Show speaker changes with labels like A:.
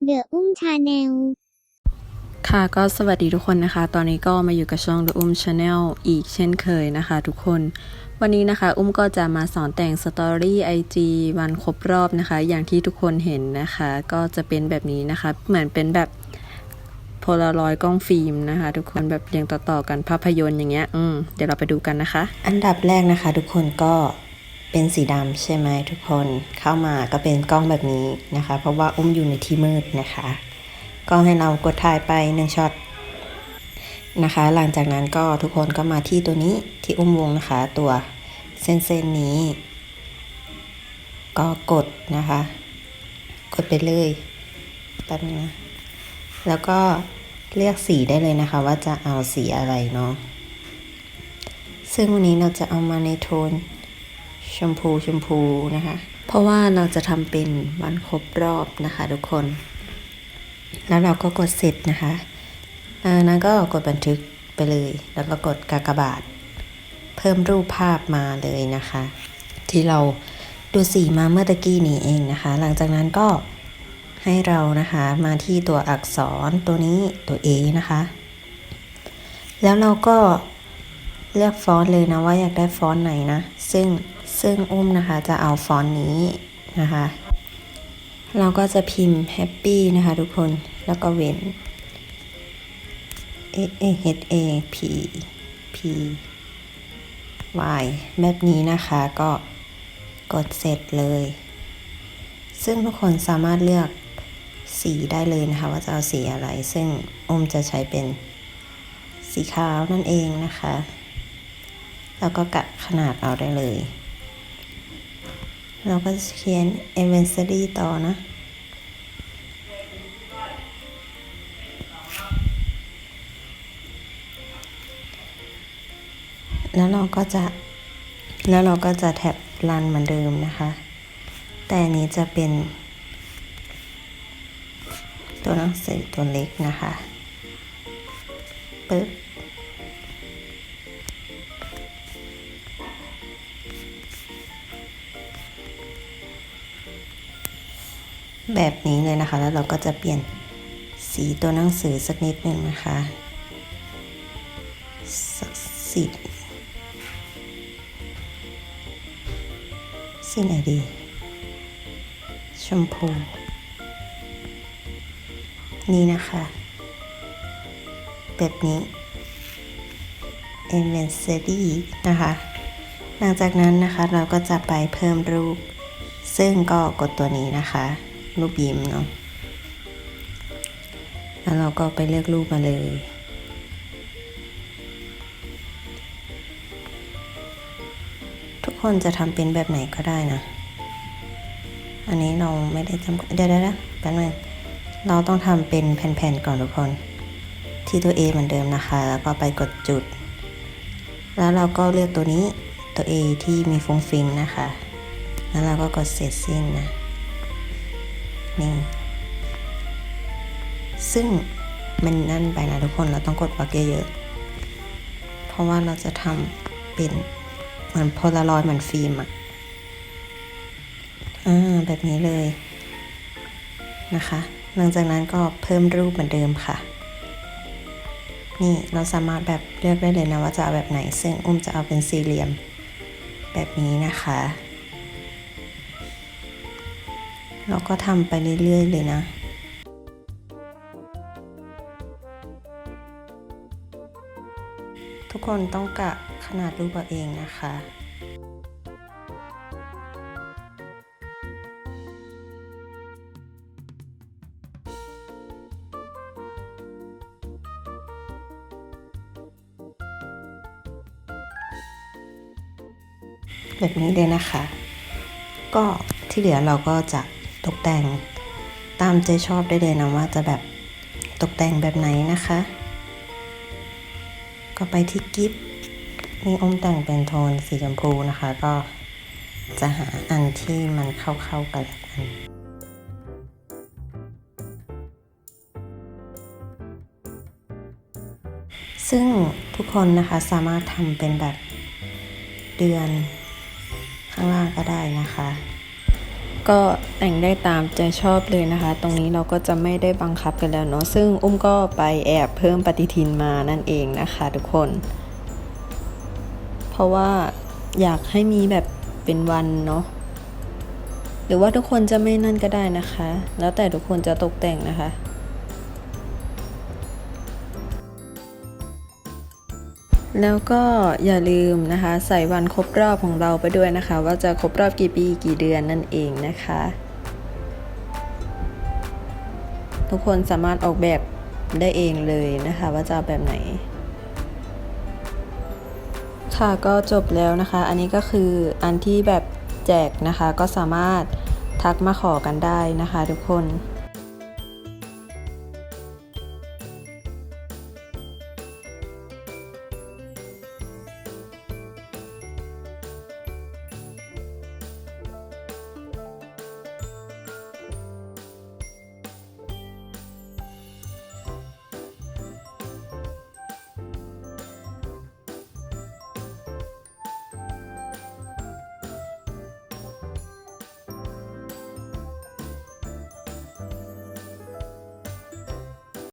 A: The Ung Channel
B: ค่ะก็สวัสดีทุกคนนะคะ ตอนนี้ก็มาอยู่กับช่อง The Um Channel อีกเช่นเคยนะคะ ทุกคน วันนี้นะคะ อุ้มก็จะมาสอนแต่งสตอรี่ IG วันครบรอบนะคะ อย่างที่ทุกคนเห็นนะคะ ก็จะเป็นแบบนี้นะคะ เหมือนเป็นแบบโพลารอยกล้องฟิล์มนะคะ ทุกคนแบบเรียงต่อๆกันภาพยนตร์อย่างเงี้ย อืมเดี๋ยวเราไปดูกันนะคะ
C: อันดับแรกนะคะ ทุกคนก็เป็นสีดำใช่ไหมทุกคนเข้ามาก็เป็นกล้องแบบนี้นะคะ เพราะว่าอุ้มอยู่ในที่มืดนะคะ ก็ให้เรากดถ่ายไปหนึ่งช็อตนะคะ หลังจากนั้นก็ทุกคนก็มาที่ตัวนี้ที่อุ้มวงนะคะ ตัวเส้นเส้นๆนี้ ก็กดนะคะ กดไปเลยแป๊บนึงนะแล้วก็เลือกสีได้เลยนะคะ ว่าจะเอาสีอะไรเนาะซึ่งวันนี้เราจะเอามาในโทนชมพูชมพูนะคะ เพราะว่าเราจะทำเป็นวันครบรอบนะคะทุกคน แล้วเราก็กดเสร็จนะคะอ่านั้นก็กดบันทึกไปเลย แล้วก็กดกากบาท เพิ่มรูปภาพมาเลยนะคะ ที่เราดูสีมาเมื่อตะกี้นี้เองนะคะ หลังจากนั้นก็ให้เรานะคะมาที่ตัวอักษรตัวนี้ตัว A นะคะ แล้วเราก็เลือกฟอนต์เลยนะว่าอยากได้ฟอนต์ไหนนะ ซึ่งซึ่งอุ้มนะคะจะเอาฟอนต์นี้นะคะ เราก็จะพิมพ์แฮปปี้นะคะทุกคน แล้วก็เว้น A A H A P P Y แบบนี้นะคะก็กดเสร็จเลย ซึ่งทุกคนสามารถเลือกสีได้เลยนะคะ ว่าจะเอาสีอะไร ซึ่งอมจะใช้เป็นสีขาวนั่นเองนะคะ แล้วก็กะขนาดเอาได้เลย เราก็จะเขียน anniversary ต่อนะแล้วเราก็จะ แล้วเราก็จะแท็บรันเหมือนเดิมนะคะ แต่นนี้จะเป็น ตัวหนังสือตัวเล็กนะคะปึ๊บ นี้เลยนะคะ แล้วเราก็จะเปลี่ยนสีตัวหนังสือสักนิดหนึ่งนะคะสักสีสีไหนดี ชมพู นี่นะคะ แบบนี้ e m e n s e d y นะคะ หลังจากนั้นนะคะเราก็จะไปเพิ่มรูป ซึ่งก็กดตัวนี้นะคะ รูปยิ้มเนาะ แล้วเราก็ไปเลือกรูปมาเลย ทุกคนจะทำเป็นแบบไหนก็ได้นะ อันนี้เราไม่ได้จำเดี๋ยวๆนะแป๊บนึงเราต้องทำเป็นแผ่นๆก่อนทุกคน ที่ตัว A เหมือนเดิมนะคะ แล้วก็ไปกดจุด แล้วเราก็เลือกตัวนี้ตัว A ที่มีฟงฟิงนะคะ แล้วเราก็กดเสร็จสิ้นนะ นี่ ซึ่งมันนั่นไปนะทุกคนเราต้องกดปักเยอะๆเพราะว่าเราจะทำเป็นเหมือนโพลารอยเหมือนฟิล์มอะอ่าแบบนี้เลยนะคะ หลังจากนั้นก็เพิ่มรูปเหมือนเดิมค่ะ นี่เราสามารถแบบเลือกได้เลยนะว่าจะเอาแบบไหน ซึ่งอุ้มจะเอาเป็นสี่เหลี่ยม แบบนี้นะคะ เราก็ทำไปเรื่อยๆเลยนะทุกคนต้องกะขนาดรูปเอาเองนะคะ แบบนี้เลยนะคะ ก็ที่เหลือเราก็จะ ตกแต่งตามใจชอบได้เลยนะว่าจะแบบตกแต่งแบบไหนนะคะ ก็ไปที่กิฟต์นี่อมแต่งเป็นโทนสีชมพูนะคะ ก็จะหาอันที่มันเข้าๆกันกันซึ่งทุกคนนะคะสามารถทำเป็นแบบเดือนข้างล่างก็ได้นะคะ
B: ก็แต่งได้ตามใจชอบเลยนะคะ ตรงนี้เราก็จะไม่ได้บังคับกันแล้วเนาะซึ่งอุ้มก็ไปแอบเพิ่มปฏิทินมานั่นเองนะคะ ทุกคน เพราะว่าอยากให้มีแบบเป็นวันเนาะหรือว่าทุกคนจะไม่นั่นก็ได้นะคะ แล้วแต่ทุกคนจะตกแต่งนะคะ แล้วก็อย่าลืมนะคะ ใส่วันครบรอบของเราไปด้วยนะคะ ว่าจะครบรอบกี่ปีกี่เดือนนั่นเองนะคะ ทุกคนสามารถออกแบบได้เองเลยนะคะ ว่าจะแบบไหน ค่ะก็จบแล้วนะคะ อันนี้ก็คืออันที่แบบแจกนะคะก็สามารถทักมาขอกันได้นะคะ ทุกคน